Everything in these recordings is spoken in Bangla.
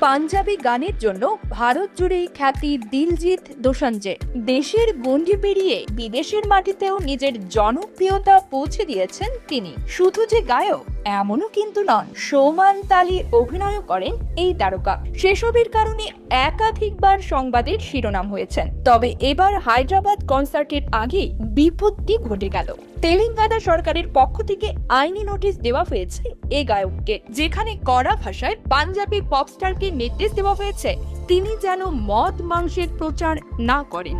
পাঞ্জাবি গানের জন্য ভারত জুড়ে খ্যাতি দিলজিৎ দোসাঞ্জে। দেশের গণ্ডি পেরিয়ে বিদেশের মাটিতেও নিজের জনপ্রিয়তা পৌঁছে দিয়েছেন তিনি। শুধু যে গায়ক এমনও কিন্তু নন। সমান তালি অভিনয় করেন এই তারকা। সেসবের কারণে একাধিকবার সংবাদের শিরোনাম হয়েছেন। তবে এবার হায়দ্রাবাদ কনসার্টের আগে বিপত্তি ঘটে গেল। তেলেঙ্গানা সরকারের পক্ষ থেকে আইনি নোটিশ দেওয়া হয়েছে এ গায়ককে, যেখানে কড়া ভাষায় পাঞ্জাবি পপস্টারকে নির্দেশ দেওয়া হয়েছে, তিনি যেন মদ মাংসের প্রচার না করেন।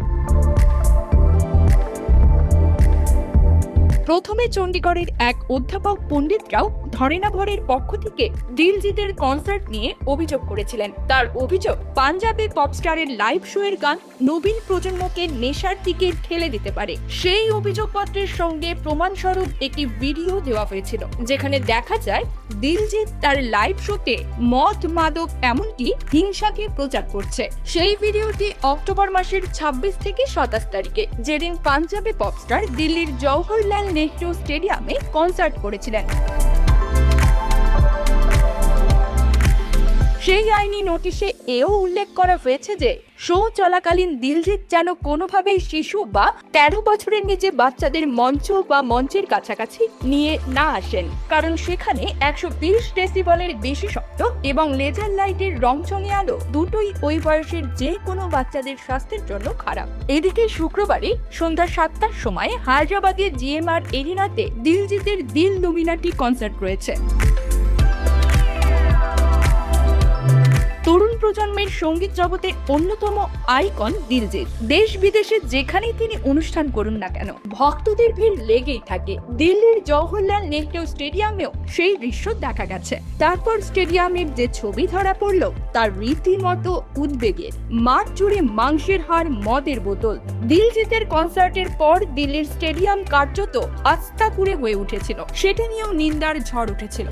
প্রথমে চণ্ডীগড়ের এক অধ্যাপক পণ্ডিতরাও ধরেনাভরের পক্ষ থেকে দিলজিতের কনসার্ট নিয়ে অভিযোগ করেছিলেন। তার অভিযোগ, পাঞ্জাবে পপস্টারের লাইভ শো এর গান নবীন প্রজন্মকে নেশার দিকে ঠেলে দিতে পারে। সেই অভিযোগপত্রের সঙ্গে প্রমাণস্বরূপ একটি ভিডিও দেওয়া হয়েছিল, যেখানে দেখা যায় দিলজিৎ তার লাইভ শোতে মদ, মাদক এমনকি হিংসাকে প্রচার করছে। সেই ভিডিওটি অক্টোবর মাসের ২৬ থেকে সাতাশ তারিখে, যেদিন পাঞ্জাবে পপস্টার দিল্লির জওহরলাল নেহরু স্টেডিয়ামে কনসার্ট করেছিলেন। সেই আইনি নোটিশে এও উল্লেখ করা হয়েছে যে শো চলাকালীন দিলজিৎ যেন কোনোভাবেই শিশু বা তেরো বছরের নিচে বাচ্চাদের মঞ্চ বা মঞ্চের কাছাকাছি নিয়ে না আসেন। কারণ সেখানে একশো বিশ ডেসিবলের বেশি শব্দ এবং লেজার লাইটের রংচঙে আলো দুটোই ওই বয়সের যে কোনো বাচ্চাদের স্বাস্থ্যের জন্য খারাপ। এদিকে শুক্রবারে সন্ধ্যা সাতটার সময় হায়দ্রাবাদের জিএমআর এরিনাতে দিলজিতের দিল লুমিনাটি কনসার্ট রয়েছে। তরুণ প্রজন্মের সংগীত জগতে অন্যতম আইকন দিলজিৎ। দেশ বিদেশে যেখানেই তিনি অনুষ্ঠান করুন না কেন, ভক্তদের ভিড় লেগেই থাকে। দিল্লির জওহরলাল নেহরু স্টেডিয়ামেও সেই দৃশ্য দেখা গেছে। তারপর স্টেডিয়ামের যে ছবি ধরা পড়ল, তার রীতিমতো উদ্বেগের মাঠ জুড়ে মাংসের হাড়, মদের বোতল। দিলজিতের কনসার্টের পর দিল্লির স্টেডিয়াম কার্যত আস্তাকুড়ে হয়ে উঠেছিল। সেটা নিয়েও নিন্দার ঝড় উঠেছিল।